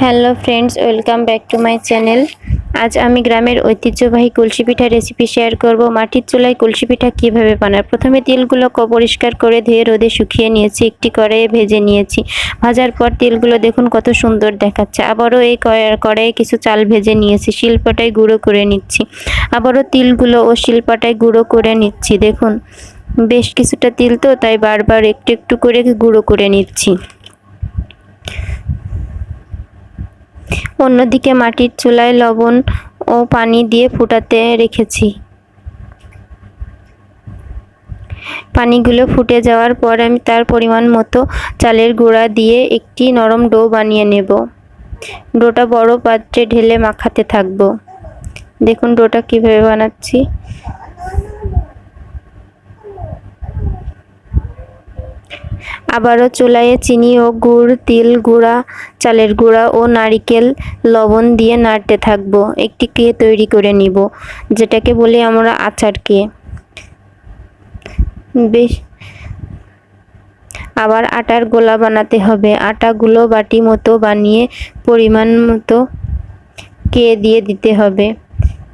Hello friends, welcome back to my channel. আজ আমি গ্রামের ঐতিহ্যবাহী কলসি পিঠা রেসিপি শেয়ার করব। মাটির চুলায় কলসি পিঠা কীভাবে বানায় প্রথমে তেলগুলো পরিষ্কার করে ধুয়ে রোদে শুকিয়ে নিয়েছি, একটি কড়াইয়ে ভেজে নিয়েছি। ভাজার পর তেলগুলো দেখুন কত সুন্দর দেখাচ্ছে। আবারও এই কড়াই- কড়াইয়ে কিছু চাল ভেজে নিয়েছি, শিলপাটায় গুঁড়ো করে নিচ্ছি। আবারও তিলগুলো ও শিলপাটায় গুঁড়ো করে নিচ্ছি, দেখুন। বেশ কিছুটা তিল তো, তাই বারবার একটু একটু করে গুঁড়ো করে নিচ্ছি। অন্যদিকে মাটির চুলায় লবণ ও পানি দিয়ে ফুটাতে রেখেছি। পানিগুলো ফুটে যাওয়ার পর আমি তার পরিমাণ মতো চালের গুঁড়া দিয়ে একটি নরম ডো বানিয়ে নেব। ডোটা বড় পাত্রে ঢেলে মাখাতে থাকব। দেখুন ডোটা কীভাবে বানাচ্ছি। আবারও চুলায় চিনি ও গুড়, তিল গুঁড়া, চালের গুঁড়া ও নারিকেল, লবণ দিয়ে নাড়তে থাকব। একটি কে তৈরি করে নিব, যেটাকে বলি আমরা আচার কে। বেশ। আবার আটার গোলা বানাতে হবে। আটাগুলো বাটি মতো বানিয়ে পরিমাণ মতো কে দিয়ে দিতে হবে।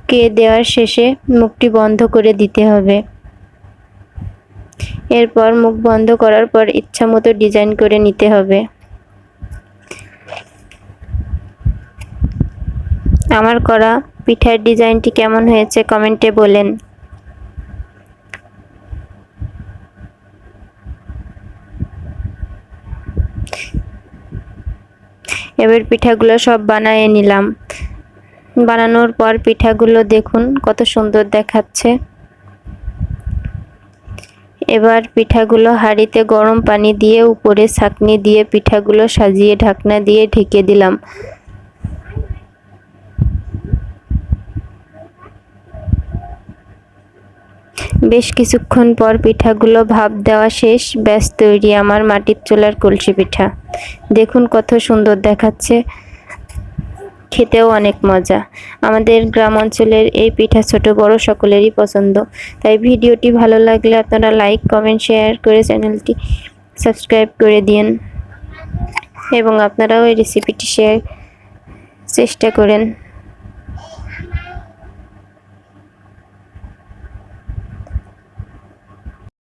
কে দেওয়ার শেষে মুখটি বন্ধ করে দিতে হবে। এরপর মুখ বন্ধ করার পর ইচ্ছা মতো ডিজাইন করে নিতে হবে। আমার করা পিঠার ডিজাইনটি কেমন হয়েছে কমেন্টে বলেন। এবার পিঠাগুলো সব বানিয়ে নিলাম। বানানোর পর পিঠাগুলো দেখুন কত সুন্দর দেখাচ্ছে। এবার পিঠাগুলো হাঁড়িতে গরম পানি দিয়ে উপরে ছাকনি দিয়ে পিঠাগুলো সাজিয়ে ঢাকনা দিয়ে ঢেকে দিলাম। বেশ কিছুক্ষণ পর পিঠাগুলো ভাপ দেওয়া শেষ। ব্যাস, তৈরি আমার মাটির চুলার কলসি পিঠা। দেখুন কত সুন্দর দেখাচ্ছে। খেতেও অনেক মজা। আমাদের গ্রাম অঞ্চলের এই পিঠা ছোট, বড় সকলেরই পছন্দ। তাই ভিডিওটি ভালো লাগলে আপনারা লাইক, কমেন্ট, শেয়ার করে চ্যানেলটি সাবস্ক্রাইব করে দিন এবং আপনারাও এই রেসিপিটি শেয়ার চেষ্টা করেন।